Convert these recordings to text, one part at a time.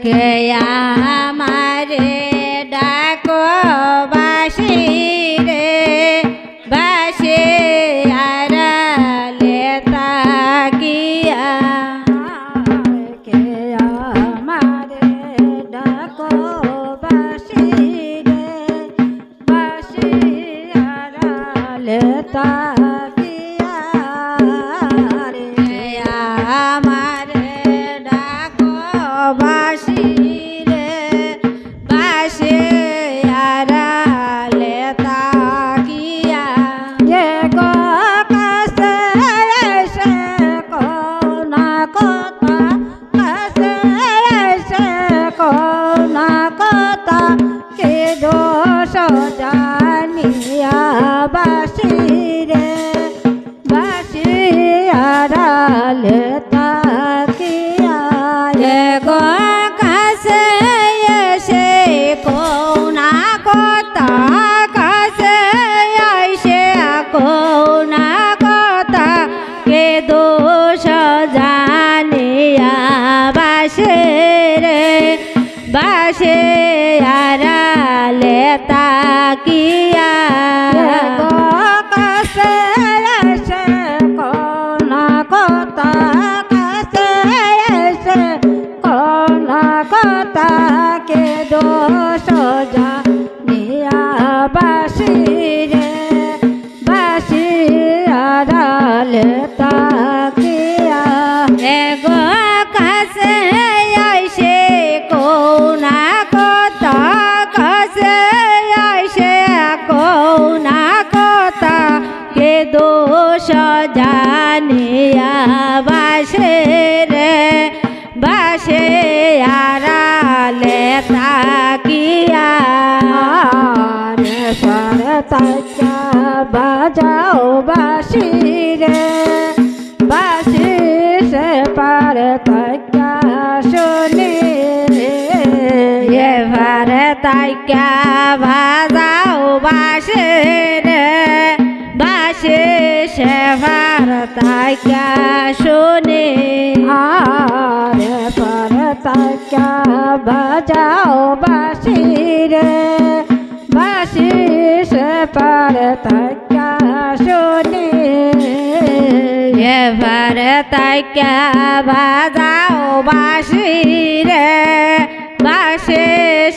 কে আমারে কোনা দোষ যা নিয়া বাসি রে বাসি আড়ালে তাকিয়া তাকা বাজাও বাসি রে। বাসি সে পারে তাকা শুনি এ ভারে তাইকা ভাজাও বাসে রে। বাসে সে ভার তাইকা শুনে। আরে পারে তাকা বাজাও বাসি বাসি সে পারে তাকা শুনি। এ ভারে তাইকা ভাজাও বাসি রে। বাসে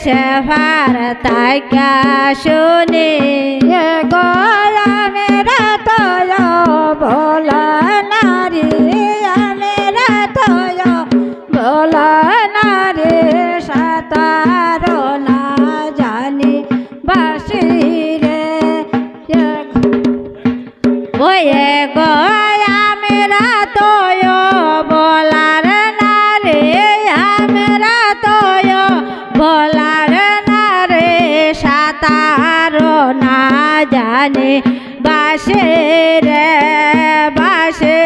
সে ভার তাইকা শুনে। এ গলা মেরা তয় না জানে বাসে রে বাসে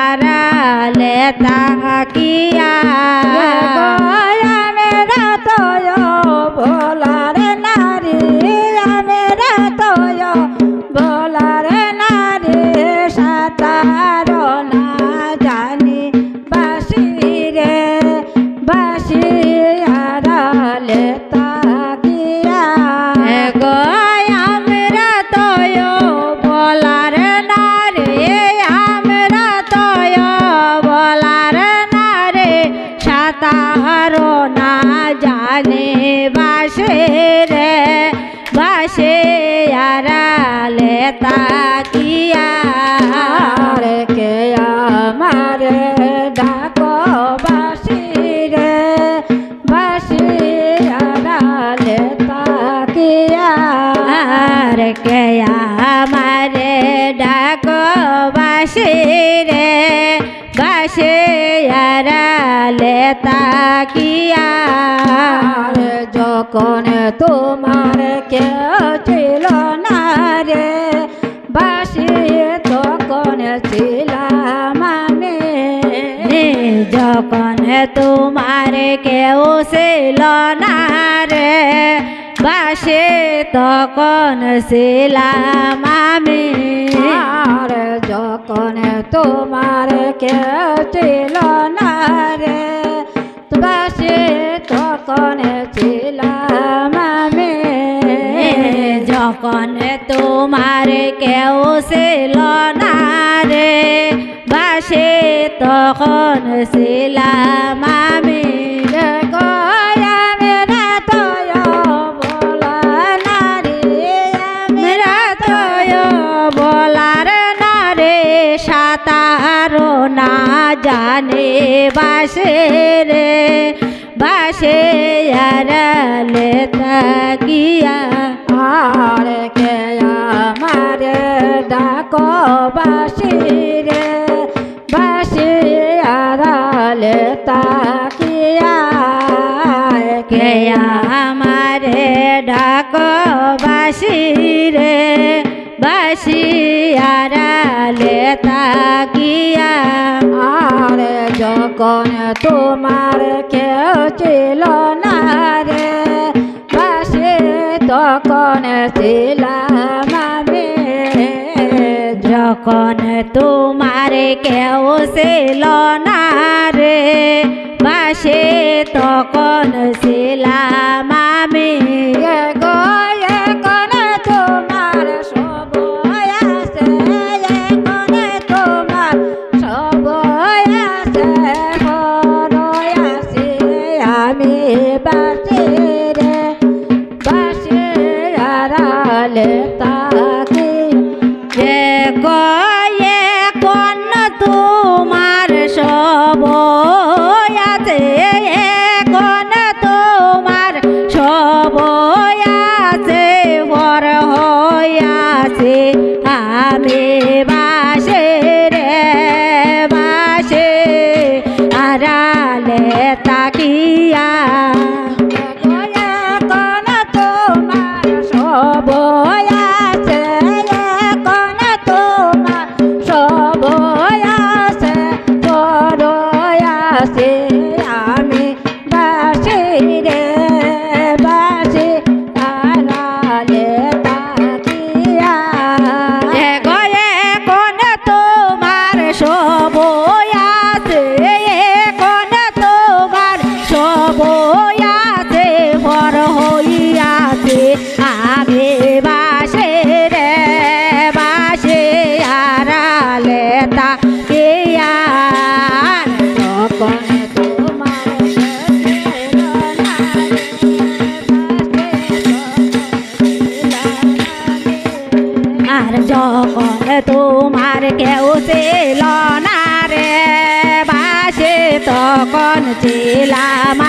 আড়ালে তাকিয়া আর কে আমারে, ডাক বাসে রে বাসে আড়ালে তাকিয়া। যখন তোমার কেউ ছিল না রে বাসি তখন ছিলাম আমি যখন তোমার কেউ ছিল না রে বাসে তখন ছিলাম আমি। আর যখন তোমার কেউ ছিল না রে বাসে তখন ছিলাম আমি। যখন তোমার কেউ ছিল না রে বাসে তখন ছিলাম আমি। সাতার না জানে বাসে রে, বাসে আড়ালে তাকিয়া। আর কে আমার ডাক বাসি রে, বাসে আড়ালে তাকিয়া। যখন তোমার কেউ ছিল না রে? বাসে তখন ছিলাম আমি। যখন তোমার কেউ ছিল না রে, পাশে তখন ছিলাম আড়ালে তাকি যে গয়ে কোন তোমার সব তোমার সব আছে বর হইয়াছে আমি তোমার কেউ ছিল না রে বাসে তখন ছিলাম